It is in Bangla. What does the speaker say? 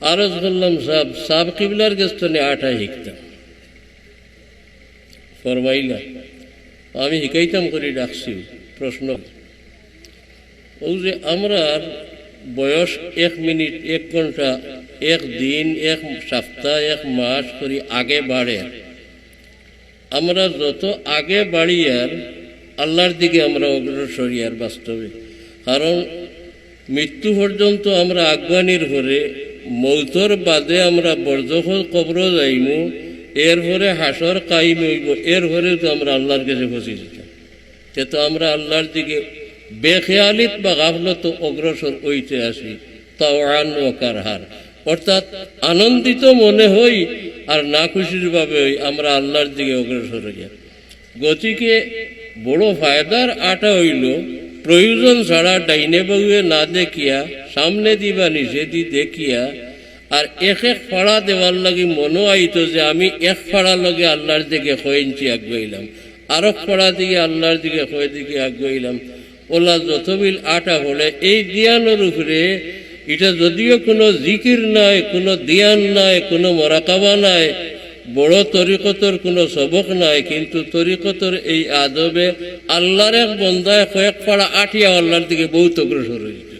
আরজ করলাম, সাব সাব কিবলার গেস্তনে আটা শিখতাম। ফরমাইলা, আমি শিকাইতাম করে ডাকছি প্রশ্ন। ও যে আমরা বয়স এক মিনিট, এক ঘণ্টা, এক দিন, এক সপ্তাহ, এক মাস করি আগে বাড়ে। আমরা যত আগে বাড়িয়ার আল্লাহর দিকে আমরা অগ্রসর আর বাস্তবে। কারণ মৃত্যু পর্যন্ত আমরা আগুয়ানির পরে মৌতর বাদে আমরা বর্জফল কবর যাইমু এর পরে হাসর কাইম হইব এর পরে তো আমরা আল্লাহর কাছে ফসি যেতাম তে তো আমরা আল্লাহর দিকে বেখেয়ালিত বা গাফলত অগ্রসর হইতে আসি তাওয়ান ও কারহার অর্থাৎ আনন্দিত মনে হই আর না খুশির ভাবে হই আমরা আল্লাহর দিকে অগ্রসর হইয়া গতিকে বড় ফায়দার আটা হইল প্রয়োজন ছাড়া ডাইনে বাগুয়ে না দেখিয়া, সামনে দিবা দি দেখিয়া, আর এক এক ফাড়া দেওয়ার লাগে মনে আইতো যে আমি এক ফাড়া লগে আল্লাহর দিকে হয়ে ইঞ্চি আগাইলাম আরও ফাড়া দিকে আল্লাহর দিকে হয়ে দিকে আগাইলাম ওলা যতবিল আটা হলে এই জ্ঞানের উপরে এটা যদিও কোনো জিকির নাই, কোনো ধ্যান নাই, কোনো মরাকাবা নাই বড় তরিকতর কোনো সবক নাই, কিন্তু তরিকতর এই আদবে আল্লাহর এক বন্দায় কয়েক পাড়া আটিয়া আল্লাহর দিকে বহুত অগ্রসর হয়েছে